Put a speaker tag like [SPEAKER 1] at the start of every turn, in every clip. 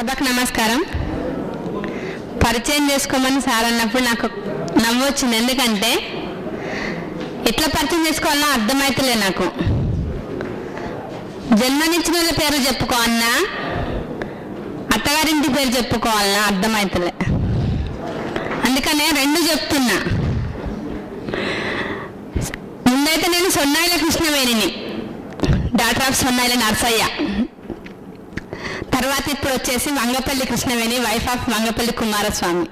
[SPEAKER 1] సభకు నమస్కారం. పరిచయం చేసుకోమని సార్ అన్నప్పుడు నాకు నవ్వు వచ్చింది ఎందుకంటే ఎట్లా పరిచయం చేసుకోవాలన్నా అర్థమైతలే నాకు. జన్మనిచ్చిన వాళ్ళ పేరు చెప్పుకోవాలన్నా అత్తగారింటి పేరు చెప్పుకోవాలన్నా అర్థమైతలే. అందుకనే రెండు చెప్తున్నా. ముందైతే నేను సొన్నాయిల కృష్ణవేణిని డాక్టర్ ఆఫ్ సొన్నాయిల నర్సయ్య. తర్వాత ఇప్పుడు వచ్చేసి వంగపల్లి కృష్ణవేణి వైఫ్ ఆఫ్ వంగపల్లి కుమారస్వామి.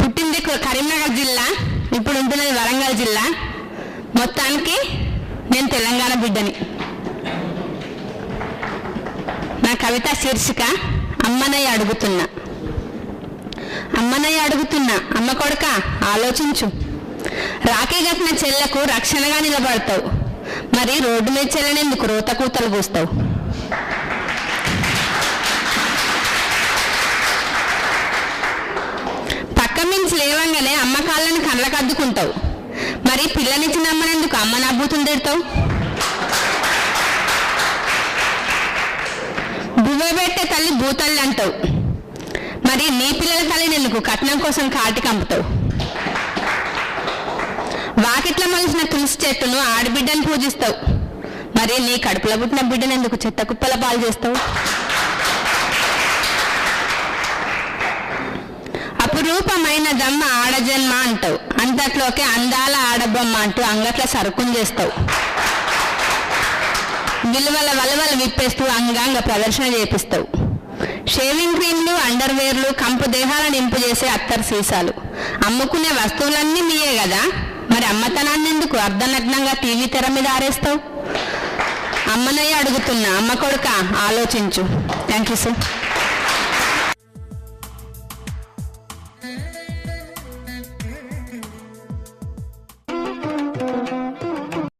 [SPEAKER 1] పుట్టింది కరీంనగర్ జిల్లా ఇప్పుడు ఉంటున్నది వరంగల్ జిల్లా. మొత్తానికి నేను తెలంగాణ బిడ్డని. నా కవిత శీర్షిక అమ్మనయ్య అడుగుతున్నా. అమ్మనయ్య అడుగుతున్నా అమ్మ కొడుక ఆలోచించు. రాఖీ కట్టిన చెల్లకు రక్షణగా నిలబడతావు. మరి రోడ్డు మీద చెల్లనేందుకు రోత కూతలు కూస్తావు పక్క మించి లేవంగానే అమ్మ కాళ్ళని కళ్ళకు అద్దుకుంటావు. మరి పిల్లనిచ్చిన అమ్మనేందుకు అమ్మ నవ్వుతుంది తిడతావు? బువ్వ పెట్టే తల్లి భూతల్లి అంటావు మరి నీ పిల్లల తల్లిని ఎందుకు కట్నం కోసం కాటి కంపుతావు వాకిట్ల మలిసిన తులసి చెట్టును ఆడబిడ్డను పూజిస్తావు? మరి నీ కడుపులో పుట్టిన బిడ్డను ఎందుకు చెత్త కుప్పల పాలు చేస్తావు? అపురూపమైన దమ్మ ఆడజన్మ అంటావు. అంతట్లోకి అందాల ఆడబొమ్మ అంటూ అంగట్ల సరుకుని చేస్తావు. విలువల వలవలు విప్పేస్తూ అంగాంగ ప్రదర్శన చేపిస్తావు. షేవింగ్ క్రీమ్లు అండర్వేర్లు కంపు దేహాలను నింపు చేసే అత్తర్ సీసాలు. అమ్ముకునే వస్తువులన్నీ మీయే కదా? మరి అమ్మతనాన్ని ఎందుకు? అర్ధనగ్నంగా టీవీ తెర మీద ఆరేస్తావు? అమ్మనయ్య అడుగుతున్నా అమ్మ కొడుక ఆలోచించు. Thank you sir